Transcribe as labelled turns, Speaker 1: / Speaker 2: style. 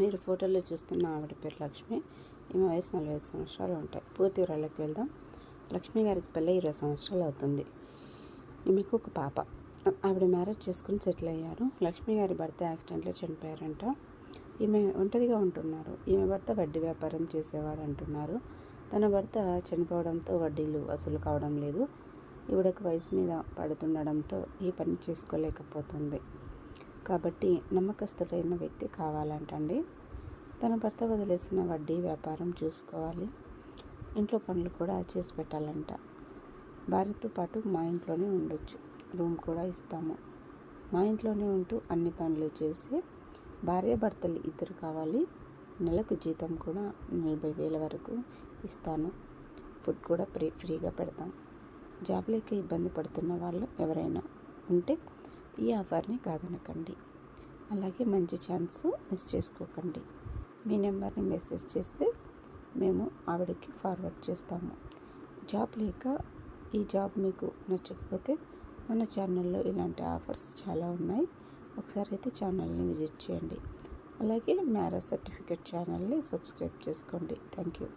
Speaker 1: మీరు ఫోటోలో చూస్తున్న ఆవిడ పేరు లక్ష్మి. ఈమె వయసు నలభై ఐదు సంవత్సరాలు ఉంటాయి. పూర్తి వివరాలకు వెళ్దాం. లక్ష్మి గారికి పెళ్ళి ఇరవై సంవత్సరాలు అవుతుంది. ఈమెకు ఒక పాప. ఆవిడ మ్యారేజ్ చేసుకుని సెటిల్ అయ్యారు. లక్ష్మి గారి భర్త యాక్సిడెంట్లో చనిపోయారంట. ఈమె ఒంటరిగా ఉంటున్నారు. ఈమె భర్త వడ్డీ వ్యాపారం చేసేవాడు అంటున్నారు. తన భర్త చనిపోవడంతో వడ్డీలు వసూలు కావడం లేదు. ఈవిడకు వయసు మీద పడుతుండడంతో ఈ పని చేసుకోలేకపోతుంది. కాబట్టి నమ్మకస్తుడైన వ్యక్తి కావాలంటండి. తన భర్త వదిలేసిన వడ్డీ వ్యాపారం చూసుకోవాలి. ఇంట్లో పనులు కూడా చేసి పెట్టాలంట. భార్యతో పాటు మా ఇంట్లోనే ఉండొచ్చు. రూమ్ కూడా ఇస్తాము. మా ఇంట్లోనే ఉంటూ అన్ని పనులు చేసి భార్య భర్తలు ఇద్దరు కావాలి. నెలకు జీతం కూడా నలభై వేల వరకు ఇస్తాను. ఫుడ్ కూడా ఫ్రీ ఫ్రీగా పెడతాం. జాబ్లకి ఇబ్బంది పడుతున్న వాళ్ళు ఎవరైనా ఉంటే ఈ ఆఫర్ని కాదనకండి. అలాగే మంచి ఛాన్స్ మిస్ చేసుకోకండి. మీ నెంబర్ని మెసేజ్ చేస్తే మేము ఆవిడకి ఫార్వర్డ్ చేస్తాము. జాబ్ లేక ఈ జాబ్ మీకు నచ్చకపోతే మన ఛానల్లో ఇలాంటి ఆఫర్స్ చాలా ఉన్నాయి. ఒకసారి అయితే ఛానల్ని విజిట్ చేయండి. అలాగే మ్యారేజ్ సర్టిఫికేట్ ఛానల్ని సబ్స్క్రైబ్ చేసుకోండి. Thank you.